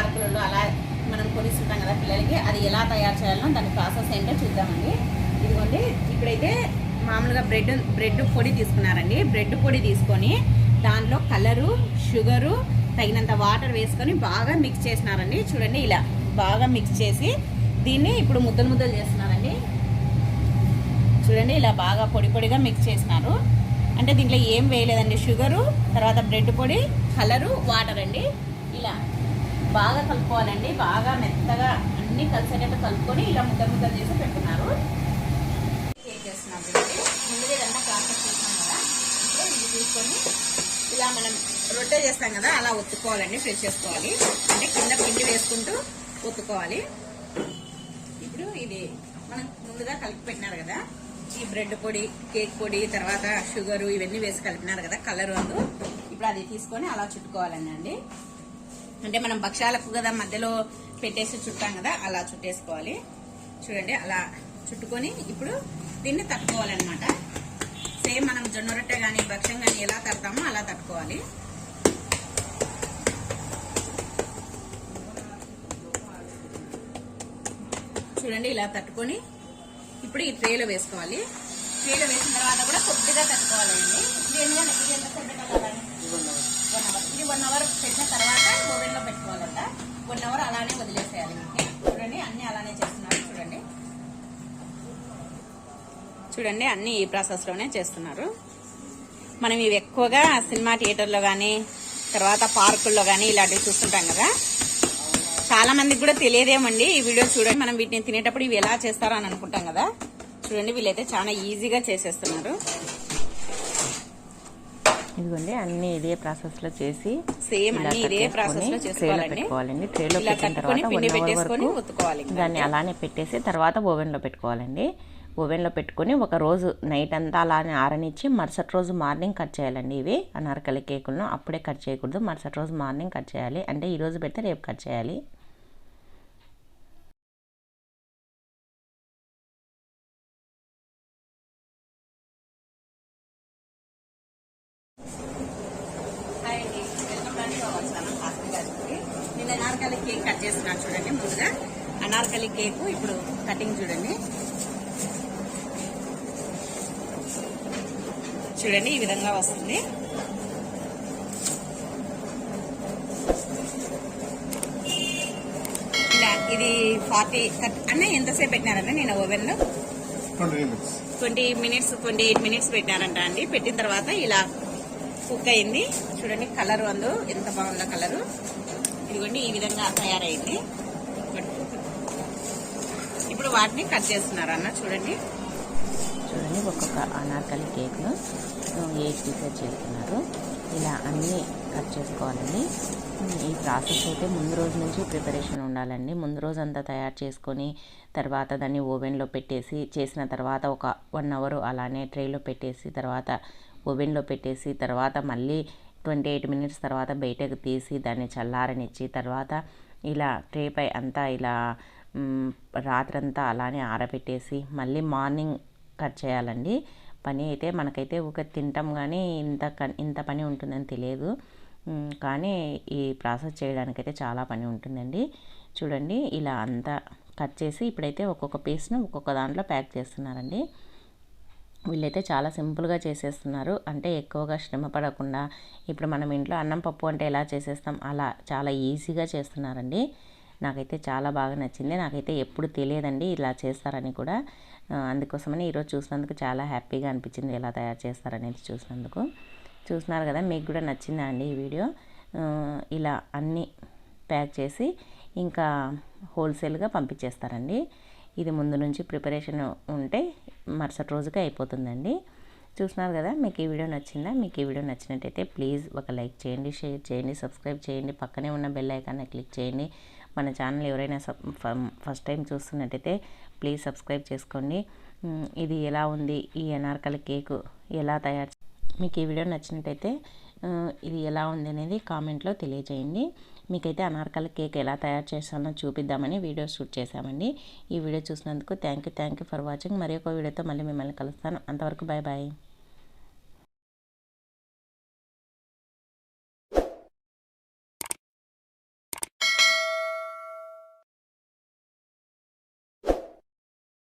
పార్కులలో అలా మనం కొనిస్తుంటాం కదా పిల్లలకి అది ఎలా తయారు చేయాలో దాని ప్రాసెస్ ఏంటో చూద్దామండి. ఇదిగోండి ఇప్పుడైతే మామూలుగా బ్రెడ్ బ్రెడ్ పొడి తీసుకున్నారండి. బ్రెడ్ పొడి తీసుకొని దాంట్లో కలరు షుగరు తగినంత వాటర్ వేసుకొని బాగా మిక్స్ చేసినారండి. చూడండి ఇలా బాగా మిక్స్ చేసి దీన్ని ఇప్పుడు ముద్దలు ముద్దలు చేస్తున్నారండి. చూడండి ఇలా బాగా పొడి పొడిగా మిక్స్ చేసినారు. అంటే దీంట్లో ఏం వేయలేదండి. షుగరు తర్వాత బ్రెడ్ పొడి కలరు వాటర్ అండి. ఇలా. బాగా కలుపుకోవాలండి. బాగా మెత్తగా అన్ని కలిసేటట్టు కలుపుకొని ఇలా ముద్ద ముద్దలు చేసి పెట్టుకున్నారు. కేక్ చేస్తున్నాం ముందుగా ఇదంతా ప్రాసెస్ చేసినాం కదా. ఇప్పుడు ఇది తీసుకొని ఇలా మనం రొట్టె చేస్తాం కదా అలా ఒత్తుకోవాలండి ఫ్రెష్ చేసుకోవాలి. అంటే కింద పిండి వేసుకుంటూ ఒత్తుకోవాలి. ఇప్పుడు ఇది మనం ముందుగా కలిపి పెట్టినారు కదా. ఈ బ్రెడ్ పొడి కేక్ పొడి తర్వాత షుగర్ ఇవన్నీ వేసి కలిపినారు కదా కలర్ అందు. ఇప్పుడు అది తీసుకొని అలా చుట్టుకోవాలండి అండి. అంటే మనం భక్షాలకు కదా మధ్యలో పెట్టేసి చుట్టాం కదా అలా చుట్టేసుకోవాలి. చూడండి అలా చుట్టుకొని ఇప్పుడు దీన్ని తట్టుకోవాలన్నమాట. సేమ్ మనం జొన్న రొట్టె కానీ భక్ష్యం కానీ ఎలా తడతామో అలా తట్టుకోవాలి. చూడండి ఇలా తట్టుకొని ఇప్పుడు ఈ ట్రేలో వేసుకోవాలి. ట్రేలో వేసిన తర్వాత కూడా కొద్దిగా తట్టుకోవాలండి ఇది ఎందుకంటే ఇది ఎంతసేపు పెట్టాలని వన్ అవర్ పెట్టిన తర్వాత ఓవెన్లో పెట్టుకోవాలంట. వన్ అవర్ అలానే వదిలేసేయాలి. వీటిని చూడండి అన్ని అలానే చేస్తున్నారు. చూడండి. చూడండి అన్ని ఈ ప్రాసెస్లోనే చేస్తున్నారు. మనం ఇవి ఎక్కువగా సినిమా థియేటర్లో కానీ తర్వాత పార్కుల్లో కానీ ఇలాంటివి చూస్తుంటాం కదా. చాలా మందికి కూడా తెలియదేమండి ఈ వీడియో చూడండి మనం వీటిని తినేటప్పుడు ఇవి ఎలా చేస్తారో అని అనుకుంటాం కదా. చూడండి వీళ్ళైతే చాలా ఈజీగా చేసేస్తున్నారు. ఇదిగోండి అన్ని ఇదే ప్రాసెస్లో చేసి సేమ్ అన్ని ఇదే ప్రాసెస్లో చేసుకోవాలండి. పెట్టుకోవాలండి. ట్రేలో పెట్టిన తర్వాత వన్ అవర్ వరకు దాన్ని అలానే పెట్టేసి తర్వాత ఓవెన్లో పెట్టుకోవాలండి. ఓవెన్లో పెట్టుకొని ఒక రోజు నైట్ అంతా అలానే ఆరనిచ్చి మరుసటి రోజు మార్నింగ్ కట్ చేయాలండి ఇవి. అనారకలి కేకులను అప్పుడే కట్ చేయకూడదు. మరుసటి రోజు మార్నింగ్ కట్ చేయాలి. అంటే ఈ రోజు పెడితే రేపు కట్ చేయాలి. హాయ్ అండి. Welcome back to our channel hospital గారికి. నేను అనార్కలి కేక్ కట్ చేస్తున్నాను చూడండి ముందుగా. అనార్కలి కేక్ ఇప్పుడు కటింగ్ చూడండి. చూడండి ఈ విధంగా వస్తుంది. ఇలా ఇది ఫార్టీ అన్న ఎంతసేపు పెట్టినారన్న నేను ఓవెన్లో twenty minutes twenty eight minutes పెట్టినారంట అండి. పెట్టిన తర్వాత ఇలా కుక్ అయింది చూడండి కలర్ అందు ఎంత బాగుందో కలరు. ఇదిగోండి ఈ విధంగా తయారైంది. ఇప్పుడు వాటిని కట్ చేస్తున్నారు అన్న చూడండి. చూడండి ఒక్కొక్క అనార్కలి కేక్ను ఎయిట్ పీసెస్ చేస్తున్నారు. ఇలా అన్నీ కట్ చేసుకోవాలండి. ఈ ప్రాసెస్ అయితే ముందు రోజు నుంచి ప్రిపరేషన్ ఉండాలండి. ముందు రోజు అంతా తయారు చేసుకొని తర్వాత దాన్ని ఓవెన్లో పెట్టేసి చేసిన తర్వాత ఒక వన్ అవర్ అలానే ట్రేలో పెట్టేసి తర్వాత ఓవెన్లో పెట్టేసి తర్వాత మళ్ళీ ట్వంటీ ఎయిట్ మినిట్స్ తర్వాత బయటకు తీసి దాన్ని చల్లారనిచ్చి తర్వాత ఇలా ట్రేపై అంతా ఇలా రాత్రంతా అలానే ఆరబెట్టేసి మళ్ళీ మార్నింగ్ కట్ చేయాలండి. పని అయితే మనకైతే ఒక తింటాం కానీ ఇంత క- ఇంత పని ఉంటుందని తెలియదు. కానీ ఈ ప్రాసెస్ చేయడానికైతే చాలా పని ఉంటుందండి. చూడండి ఇలా అంతా కట్ చేసి ఇప్పుడైతే ఒక్కొక్క పీస్ను ఒక్కొక్క దాంట్లో ప్యాక్ చేస్తున్నారండి. వీళ్ళైతే చాలా సింపుల్గా చేసేస్తున్నారు. అంటే ఎక్కువగా శ్రమ పడకుండా ఇప్పుడు మనం ఇంట్లో అన్నం పప్పు అంటే ఎలా చేసేస్తాం? అలా చాలా ఈజీగా చేస్తున్నారండి. నాకైతే చాలా బాగా నచ్చింది. నాకైతే ఎప్పుడు తెలియదండి ఇలా చేస్తారని కూడా. అందుకోసమని ఈరోజు చూసినందుకు చాలా హ్యాపీగా అనిపించింది ఎలా తయారు చేస్తారనేది చూసినందుకు. చూస్తున్నారు కదా మీకు కూడా నచ్చిందా అండి ఈ వీడియో? ఇలా అన్నీ ప్యాక్ చేసి ఇంకా హోల్సేల్గా పంపించేస్తారండి. ఇది ముందు నుంచి ప్రిపరేషన్ ఉంటే మరుసటి రోజుకి అయిపోతుందండి. చూస్తున్నారు కదా మీకు ఈ వీడియో నచ్చిందా? మీకు ఈ వీడియో నచ్చినట్టయితే ప్లీజ్ ఒక లైక్ చేయండి షేర్ చేయండి సబ్స్క్రైబ్ చేయండి పక్కనే ఉన్న బెల్ ఐకాన్ని క్లిక్ చేయండి. మన ఛానల్ ఎవరైనా సబ్ ఫ- ఫస్ట్ టైం చూస్తున్నట్టయితే ప్లీజ్ సబ్స్క్రైబ్ చేసుకోండి. ఇది ఎలా ఉంది? ఈ అనార్కలి కేకు ఎలా తయారు మీకు ఈ వీడియో నచ్చినట్టయితే ఇది ఎలా ఉంది అనేది కామెంట్లో తెలియజేయండి. మీకైతే అనార్కల కేక్ ఎలా తయారు చేస్తానో చూపిద్దామని వీడియో షూట్ చేశామండి. ఈ వీడియో చూసినందుకు thank you thank you for watching. మరి ఒక వీడియోతో మళ్ళీ మిమ్మల్ని కలుస్తాను. అంతవరకు బాయ్ బాయ్